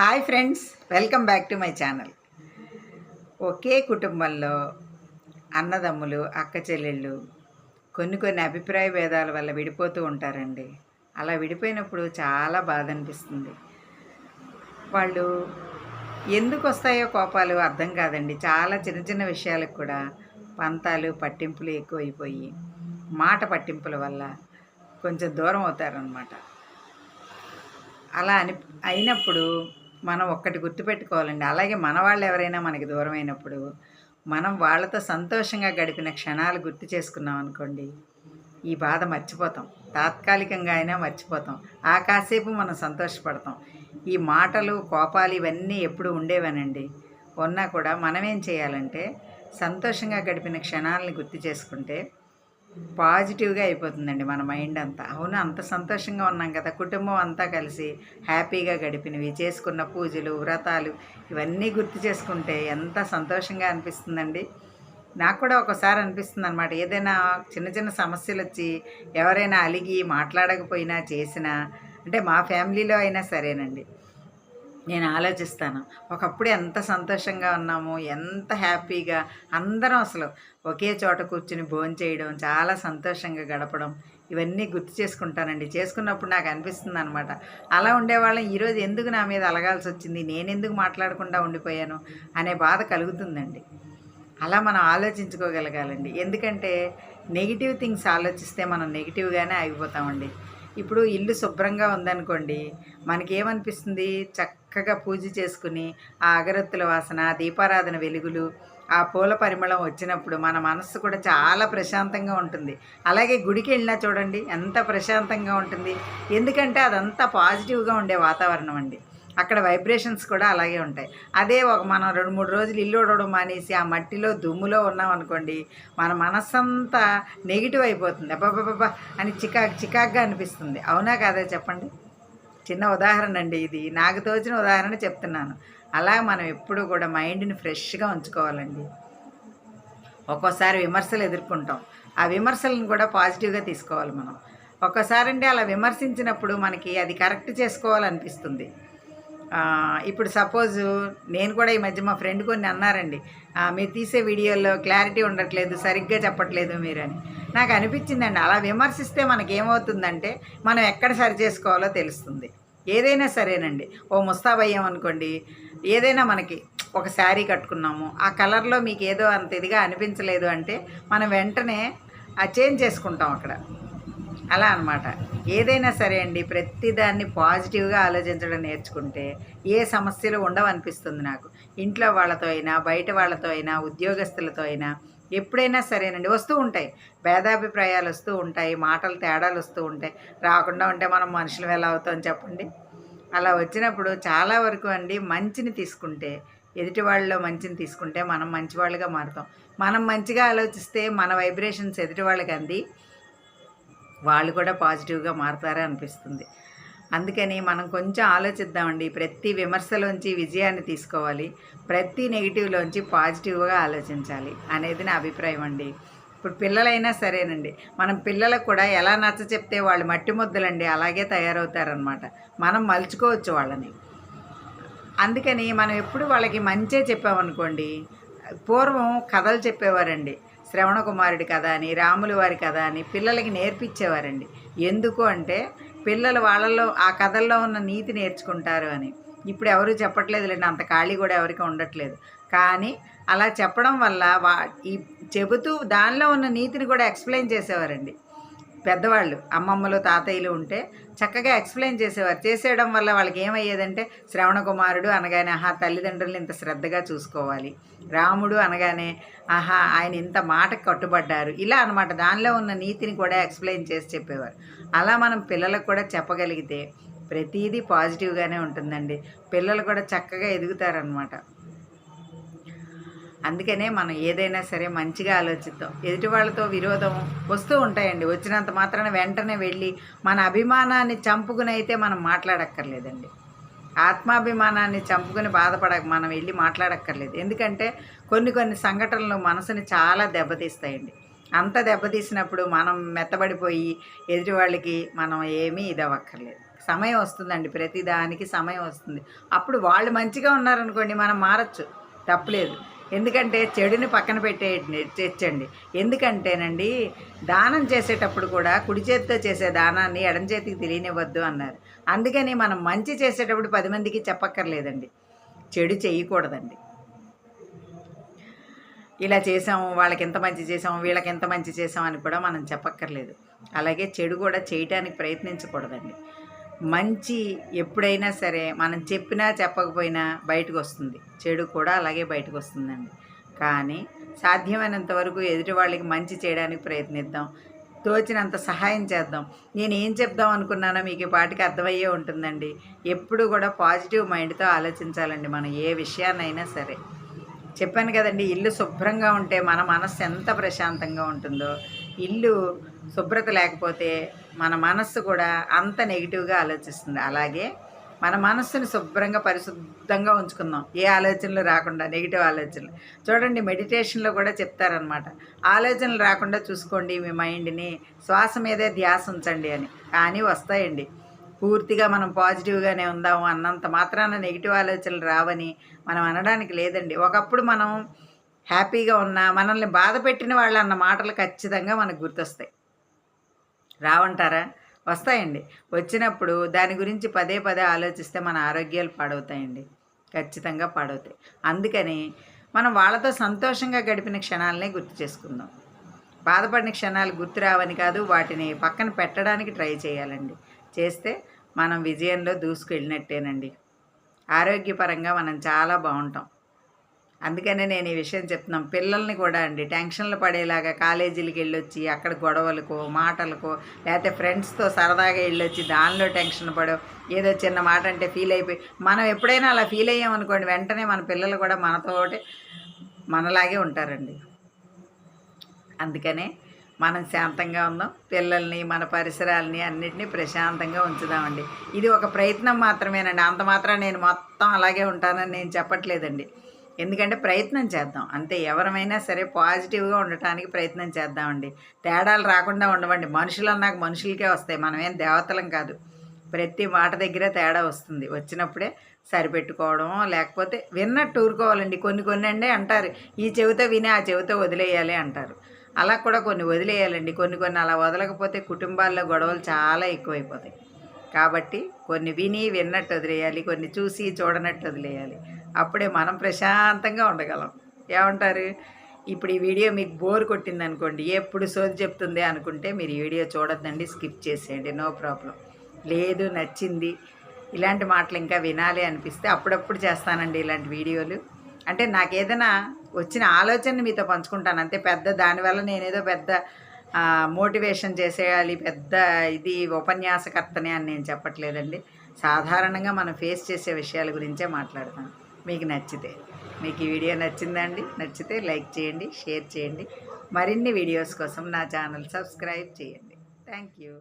Hi friends welcome back to my channel. ఒకే కుటుంబంలో అన్నదమ్ములు అక్క చెల్లెళ్ళు కొన్ని కొన్ని అభిప్రాయ భేదాల వల్ల విడిపోతూ ఉంటారండి. అలా విడిపోయినప్పుడు చాలా బాధ అనిపిస్తుంది వాళ్ళు ఎందుకు వస్తాయో కోపాలు అర్థం కాదండి. చాలా చిన్న చిన్న విషయాలకు కూడా పంతాలు పట్టింపులు ఎక్కువైపోయి మాట పట్టింపుల వల్ల కొంచెం దూరం అవుతారనమాట అలా అని అయినప్పుడు మనం ఒక్కటి గుర్తుపెట్టుకోవాలండి. అలాగే మన వాళ్ళు ఎవరైనా మనకి దూరమైనప్పుడు మనం వాళ్ళతో సంతోషంగా గడిపిన క్షణాలు గుర్తు చేసుకున్నాం అనుకోండి ఈ బాధ మర్చిపోతాం. తాత్కాలికంగా అయినా మర్చిపోతాం. ఆ కాసేపు మనం సంతోషపడతాం. ఈ మాటలు కోపాలు ఇవన్నీ ఎప్పుడు ఉండేవనండి. ఉన్నా కూడా మనమేం చేయాలంటే సంతోషంగా గడిపిన క్షణాలని గుర్తు చేసుకుంటే పాజిటివ్గా అయిపోతుందండి మన మైండ్ అంతా. అవును అంత సంతోషంగా ఉన్నాం కదా కుటుంబం అంతా కలిసి హ్యాపీగా గడిపినవి చేసుకున్న పూజలు వ్రతాలు ఇవన్నీ గుర్తు చేసుకుంటే ఎంత సంతోషంగా అనిపిస్తుందండి. నాకు కూడా ఒకసారి అనిపిస్తుంది అనమాట ఏదైనా చిన్న చిన్న సమస్యలు వచ్చి ఎవరైనా అలిగి మాట్లాడకపోయినా చేసినా అంటే మా ఫ్యామిలీలో అయినా సరేనండి. నేను ఆలోచిస్తాను. ఒకప్పుడు ఎంత సంతోషంగా ఉన్నాము ఎంత హ్యాపీగా అందరం అసలు ఒకే చోట కూర్చుని భోజనం చేయడం చాలా సంతోషంగా గడపడం ఇవన్నీ గుర్తు చేసుకుంటానండి. చేసుకున్నప్పుడు నాకు అనిపిస్తుంది అనమాట అలా ఉండేవాళ్ళం ఈరోజు ఎందుకు నా మీద అలగాల్సి వచ్చింది? నేను ఎందుకు మాట్లాడకుండా ఉండిపోయాను? అనే బాధ కలుగుతుందండి. అలా మనం ఆలోచించుకోగలగాలండి. ఎందుకంటే నెగిటివ్ థింగ్స్ ఆలోచిస్తే మనం నెగిటివ్గానే ఆగిపోతామండి ఇప్పుడు ఇల్లు శుభ్రంగా ఉందనుకోండి మనకేమనిపిస్తుంది? చక్కగా పూజ చేసుకుని ఆ అగరత్తుల వాసన దీపారాధన వెలుగులు ఆ పూల పరిమళం వచ్చినప్పుడు మన మనస్సు కూడా చాలా ప్రశాంతంగా ఉంటుంది. అలాగే గుడికి వెళ్ళినా చూడండి ఎంత ప్రశాంతంగా ఉంటుంది. ఎందుకంటే అదంతా పాజిటివ్గా ఉండే వాతావరణం అండి. అక్కడ వైబ్రేషన్స్ కూడా అలాగే ఉంటాయి. అదే ఒక మనం రెండు మూడు రోజులు ఇల్లు ఉడవడం మానేసి ఆ మట్టిలో దుమ్ములో ఉన్నాం అనుకోండి మన మనస్సంతా నెగిటివ్ అయిపోతుంది. అబ్బాబాబా అని చికాక్ చికాక్గా అనిపిస్తుంది. అవునా కాదా చెప్పండి? చిన్న ఉదాహరణ అండి ఇది. నాకు తోచిన ఉదాహరణ చెప్తున్నాను. అలా మనం ఎప్పుడు కూడా మైండ్ని ఫ్రెష్గా ఉంచుకోవాలండి. ఒక్కోసారి విమర్శలు ఎదుర్కొంటాం. ఆ విమర్శలను కూడా పాజిటివ్గా తీసుకోవాలి మనం. ఒక్కోసారి అంటే అలా విమర్శించినప్పుడు మనకి అది కరెక్ట్ చేసుకోవాలనిపిస్తుంది. ఇప్పుడు సపోజ్ నేను కూడా ఈ మధ్య మా ఫ్రెండ్ కొన్ని అన్నారండి. మీరు తీసే వీడియోలో క్లారిటీ ఉండట్లేదు సరిగ్గా చెప్పట్లేదు మీరు అని నాకు అనిపించిందండి అలా విమర్శిస్తే మనకేమవుతుందంటే మనం ఎక్కడ సరి చేసుకోవాలో తెలుస్తుంది. ఏదైనా సరేనండి ఓ ముస్తాబయ్యం అనుకోండి ఏదైనా మనకి ఒక శారీ కట్టుకున్నాము ఆ కలర్లో మీకు ఏదో అంత ఇదిగా అనిపించలేదు అంటే మనం వెంటనే ఆ చేంజ్ చేసుకుంటాం అక్కడ. అలా అనమాట ఏదైనా సరే అండి ప్రతిదాన్ని పాజిటివ్గా ఆలోచించడం నేర్చుకుంటే ఏ సమస్యలు ఉండవనిపిస్తుంది నాకు. ఇంట్లో వాళ్ళతో అయినా బయట వాళ్ళతో అయినా ఉద్యోగస్తులతో అయినా ఎప్పుడైనా సరేనండి వస్తూ ఉంటాయి. భేదాభిప్రాయాలు వస్తూ ఉంటాయి మాటలు తేడాలు వస్తూ ఉంటాయి. రాకుండా ఉంటే మనం మనుషులు ఎలా అవుతాం చెప్పండి? అలా వచ్చినప్పుడు చాలా వరకు అండి మంచిని తీసుకుంటే ఎదుటి వాళ్ళలో మంచిని తీసుకుంటే మనం మంచివాళ్ళుగా మారుతాం. మనం మంచిగా ఆలోచిస్తే మన వైబ్రేషన్స్ ఎదుటి వాళ్ళకి అంది వాళ్ళు కూడా పాజిటివ్గా మారుతారా అనిపిస్తుంది. అందుకని మనం కొంచెం ఆలోచిద్దామండి. ప్రతి విమర్శలోంచి విజయాన్ని తీసుకోవాలి. ప్రతి నెగిటివ్లోంచి పాజిటివ్గా ఆలోచించాలి అనేది నా అభిప్రాయం అండి. ఇప్పుడు పిల్లలైనా సరేనండి. మనం పిల్లలకు కూడా ఎలా నచ్చ చెప్తే వాళ్ళు మట్టి ముద్దలండి అలాగే తయారవుతారనమాట. మనం మలుచుకోవచ్చు వాళ్ళని. అందుకని మనం ఎప్పుడు వాళ్ళకి మంచే చెప్పామనుకోండి పూర్వం కథలు చెప్పేవారండి. శ్రవణ కుమారుడి కథ అని రాములు వారి కథ అని పిల్లలకి నేర్పించేవారండి. ఎందుకు అంటే పిల్లలు వాళ్ళలో ఆ కథల్లో ఉన్న నీతి నేర్చుకుంటారు అని. ఇప్పుడు ఎవరు చెప్పట్లేదు లేండి అంత ఖాళీ కూడా ఎవరికి ఉండట్లేదు. కానీ అలా చెప్పడం వల్ల వా ఈ చెబుతూ దానిలో ఉన్న నీతిని కూడా ఎక్స్ప్లెయిన్ చేసేవారండి. పెద్దవాళ్ళు అమ్మమ్మలు తాతయ్యలు ఉంటే చక్కగా ఎక్స్ప్లెయిన్ చేసేవారు. చేసేయడం వల్ల వాళ్ళకి ఏమయ్యేదంటే శ్రవణ కుమారుడు అనగానే ఆహా తల్లిదండ్రులు ఇంత శ్రద్ధగా చూసుకోవాలి. రాముడు అనగానే ఆహా ఆయన ఇంత మాటకు కట్టుబడ్డారు. ఇలా అనమాట దానిలో ఉన్న నీతిని కూడా ఎక్స్ప్లెయిన్ చేసి చెప్పేవారు. అలా మనం పిల్లలకు కూడా చెప్పగలిగితే ప్రతిదీ పాజిటివ్గానే ఉంటుందండి. పిల్లలు కూడా చక్కగా ఎదుగుతారనమాట అందుకనే మనం ఏదైనా సరే మంచిగా ఆలోచిద్దాం. ఎదుటి వాళ్ళతో విరోధం వస్తూ ఉంటాయండి. వచ్చినంత మాత్రాన వెంటనే వెళ్ళి మన అభిమానాన్ని చంపుకుని అయితే మనం మాట్లాడక్కర్లేదండి. ఆత్మాభిమానాన్ని చంపుకుని బాధపడక మనం వెళ్ళి మాట్లాడక్కర్లేదు. ఎందుకంటే కొన్ని కొన్ని సంఘటనలు మనసుని చాలా దెబ్బతీస్తాయండి. అంత దెబ్బతీసినప్పుడు మనం మెత్తబడిపోయి ఎదుటి వాళ్ళకి మనం ఏమీ ఇదవక్కర్లేదు సమయం వస్తుందండి. ప్రతిదానికి సమయం వస్తుంది. అప్పుడు వాళ్ళు మంచిగా ఉన్నారనుకోండి మనం మారచ్చు. తప్పలేదు. ఎందుకంటే చెడుని పక్కన పెట్టే తెచ్చండి. ఎందుకంటేనండి దానం చేసేటప్పుడు కూడా కుడి చేతితో చేసే దానాన్ని ఎడం చేతికి తెలియనివ్వద్దు అన్నారు. అందుకని మనం మంచి చేసేటప్పుడు పది మందికి చెప్పక్కర్లేదండి. చెడు చేయకూడదండి ఇలా చేసాము వాళ్ళకి ఎంత మంచి చేసాము వీళ్ళకి ఎంత మంచి చేసాం అని కూడా మనం చెప్పక్కర్లేదు. అలాగే చెడు కూడా చేయటానికి ప్రయత్నించకూడదండి. మంచి ఎప్పుడైనా సరే మనం చెప్పినా చెప్పకపోయినా బయటకు వస్తుంది చెడు కూడా అలాగే బయటకు వస్తుందండి కానీ సాధ్యమైనంత వరకు ఎదుటి వాళ్ళకి మంచి చేయడానికి ప్రయత్నిద్దాం. తోచినంత సహాయం చేద్దాం. నేను ఏం చెప్దాం అనుకున్నానో మీకు ఈ పాటికి అర్థమయ్యే ఉంటుందండి. ఎప్పుడు కూడా పాజిటివ్ మైండ్తో ఆలోచించాలండి మనం ఏ విషయాన్నైనా సరే. చెప్పాను కదండి ఇల్లు శుభ్రంగా ఉంటే మన మనస్సు ఎంత ప్రశాంతంగా ఉంటుందో. ఇల్లు శుభ్రత లేకపోతే మన మనస్సు కూడా అంత నెగిటివ్గా ఆలోచిస్తుంది. అలాగే మన మనస్సుని శుభ్రంగా పరిశుద్ధంగా ఉంచుకుందాం. ఏ ఆలోచనలు రాకుండా నెగిటివ్ ఆలోచనలు. చూడండి మెడిటేషన్లో కూడా చెప్తారనమాట ఆలోచనలు రాకుండా చూసుకోండి మీ మైండ్ని. శ్వాస మీదే ధ్యాస ఉంచండి అని. కానీ వస్తాయండి. పూర్తిగా మనం పాజిటివ్గానే ఉందాము అన్నంత మాత్రాన నెగిటివ్ ఆలోచనలు రావని మనం అనడానికి లేదండి. ఒకప్పుడు మనం హ్యాపీగా ఉన్నా మనల్ని బాధ పెట్టిన వాళ్ళు అన్న మాటలు ఖచ్చితంగా మనకు గుర్తొస్తాయి. రావంటారా? వస్తాయండి. వచ్చినప్పుడు దాని గురించి పదే పదే ఆలోచిస్తే మన ఆరోగ్యాలు పాడవుతాయండి. ఖచ్చితంగా పాడవుతాయి. అందుకని మనం వాళ్ళతో సంతోషంగా గడిపిన క్షణాలనే గుర్తు చేసుకుందాం. బాధపడిన క్షణాలు గుర్తు రావని కాదు వాటిని పక్కన పెట్టడానికి ట్రై చేయాలండి. చేస్తే మనం విజయంలో దూసుకెళ్ళినట్టేనండి. ఆరోగ్యపరంగా మనం చాలా బాగుంటాం. అందుకనే నేను ఈ విషయం చెప్తున్నాం. పిల్లల్ని కూడా అండి టెన్షన్లు పడేలాగా కాలేజీలకి వెళ్ళొచ్చి అక్కడ గొడవలకో మాటలకో లేకపోతే ఫ్రెండ్స్తో సరదాగా వెళ్ళొచ్చి దానిలో టెన్షన్ పడో ఏదో చిన్న మాట అంటే ఫీల్ అయిపోయి మనం ఎప్పుడైనా అలా ఫీల్ అయ్యామనుకోండి వెంటనే మన పిల్లలు కూడా మనతోటి మనలాగే ఉంటారండి. అందుకనే మనం శాంతంగా ఉందాం పిల్లల్ని మన పరిసరాలని అన్నిటినీ ప్రశాంతంగా ఉంచుదామండి. ఇది ఒక ప్రయత్నం మాత్రమేనండి. అంత మాత్రం నేను మొత్తం అలాగే ఉంటానని నేను చెప్పట్లేదండి. ఎందుకంటే ప్రయత్నం చేద్దాం. అంతే ఎవరమైనా సరే పాజిటివ్గా ఉండటానికి ప్రయత్నం చేద్దామండి. తేడాలు రాకుండా ఉండవండి. మనుషులు అన్నాక మనుషులకే వస్తాయి. మనమేం దేవతలం కాదు. ప్రతి మాట దగ్గర తేడా వస్తుంది. వచ్చినప్పుడే సరిపెట్టుకోవడం లేకపోతే విన్నట్టు ఊరుకోవాలండి. కొన్ని కొన్ని అండి అంటారు. ఈ చెవితో విని ఆ చెవితో వదిలేయాలి అంటారు. అలా కూడా కొన్ని వదిలేయాలండి. కొన్ని కొన్ని అలా వదలకపోతే కుటుంబాల్లో గొడవలు చాలా ఎక్కువైపోతాయి. కాబట్టి కొన్ని విని విన్నట్టు వదిలేయాలి. కొన్ని చూసి చూడనట్టు వదిలేయాలి. అప్పుడే మనం ప్రశాంతంగా ఉండగలం. ఏమంటారు? ఇప్పుడు ఈ వీడియో మీకు బోర్ కొట్టింది అనుకోండి ఎప్పుడు సోది చెప్తుంది అనుకుంటే మీరు ఈ వీడియో చూడొద్దండి స్కిప్ చేసేయండి నో ప్రాబ్లం. లేదు నచ్చింది ఇలాంటి మాటలు ఇంకా వినాలి అనిపిస్తే అప్పుడప్పుడు చేస్తానండి ఇలాంటి వీడియోలు. అంటే నాకు ఏదైనా వచ్చిన ఆలోచనని మీతో పంచుకుంటాను. అంతే పెద్ద దానివల్ల నేనేదో పెద్ద మోటివేషన్ చేసేయాలి పెద్ద ఇది ఉపన్యాసకర్తనే అని నేను చెప్పట్లేదండి. సాధారణంగా మనం ఫేస్ చేసే విషయాల గురించే మాట్లాడతాను. మీకు నచ్చితే. మీకు ఈ వీడియో నచ్చిందండి నచ్చితే లైక్ చేయండి షేర్ చేయండి. మరిన్ని వీడియోస్ కోసం నా ఛానల్ సబ్స్క్రైబ్ చేయండి. Thank you.